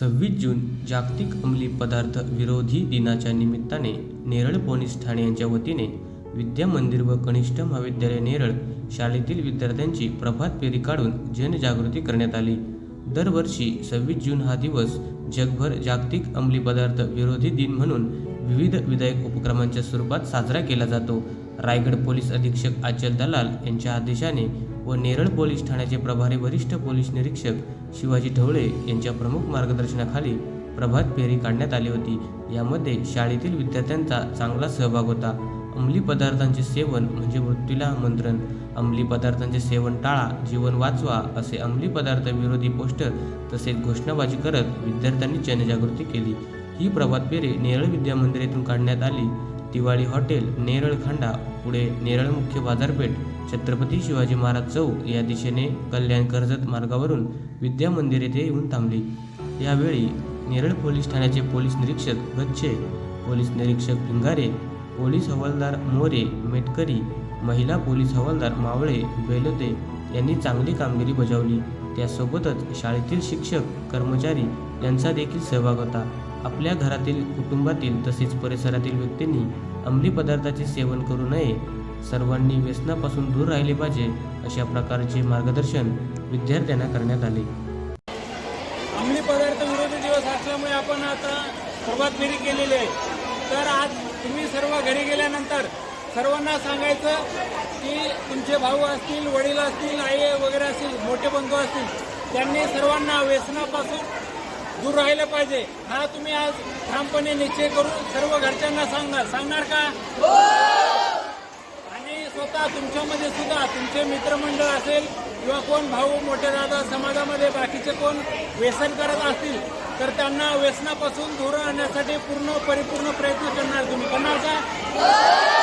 सव्वीस जून जागतिक अंमली पदार्थ विरोधी दिनाच्या निमित्ताने नेरळ पोलीस ठाणे यांच्या वतीने विद्या मंदिर व कनिष्ठ महाविद्यालय नेरळ शाळेतील विद्यार्थ्यांची प्रभात फेरी काढून जनजागृती करण्यात आली. दरवर्षी सव्वीस जून हा दिवस जगभर जागतिक अंमली पदार्थ विरोधी दिन म्हणून विविध विधायक उपक्रमांच्या स्वरूपात साजरा केला जातो. रायगड पोलीस अधीक्षक अचल दलाल यांच्या आदेशाने व नेरळ पोलीस ठाण्याचे प्रभारी वरिष्ठ पोलीस निरीक्षक शिवाजी ढवळे यांच्या प्रमुख मार्गदर्शनाखाली प्रभात फेरी काढण्यात आली होती. यामध्ये शाळेतील विद्यार्थ्यांचा चांगला सहभाग होता. अंमली पदार्थांचे सेवन म्हणजे मृत्यूला आमंत्रण. अंमली पदार्थांचे सेवन टाळा जीवन वाचवा असे अंमली पदार्थ विरोधी पोस्टर तसेच घोषणाबाजी करत विद्यार्थ्यांनी जनजागृती केली. ही प्रभात फेरी नेरळ विद्यामंदिरातून काढण्यात आली. दिवाळी हॉटेल नेरळखंडा पुढे नेरळ मुख्य बाजारपेठ छत्रपती शिवाजी महाराज चौक या दिशेने कल्याण कर्जत मार्गावरून विद्या मंदिर येथे येऊन थांबली. यावेळी नेरळ पोलीस ठाण्याचे पोलीस निरीक्षक गच्छे पोलीस निरीक्षक भिंगारे पोलीस हवालदार मोरे मेटकरी महिला पोलीस हवालदार मावळे बेलोते यांनी चांगली कामगिरी बजावली. त्यासोबतच शाळेतील शिक्षक कर्मचारी यांचा देखील सहभाग होता. आपल्या घरातील कुटुंबातील तसेच परिसरातील व्यक्तींनी अंमली पदार्थाचे सेवन करू नये. सर्वांनी व्यसनापासून दूर राहिले पाहिजे अशा प्रकारचे मार्गदर्शन विद्यार्थ्यांना करण्यात आले. अंमली पदार्थ विरोधी दिवस असल्यामुळे आपण आता सर्वात फेरी केलेली आहे. तर आज तुम्ही सर्व घरी गेल्यानंतर सर्वांना सांगायचं की तुमचे भाऊ असतील वडील असतील आई वगैरे असतील मोठे बंधू असतील त्यांनी सर्वांना व्यसनापासून दूर राहिलं पाहिजे. हा तुम्ही आज ठामपणे निश्चय करून सर्व घरच्यांना सांगा. सांगणार का? आणि स्वतः तुमच्यामध्ये सुद्धा तुमचे मित्रमंडळ असेल किंवा कोण भाऊ मोठे दादा समाजामध्ये बाकीचे कोण व्यसन करत असतील तर त्यांना व्यसनापासून दूर आणण्यासाठी पूर्ण परिपूर्ण प्रयत्न करणार तुम्ही. करणार का?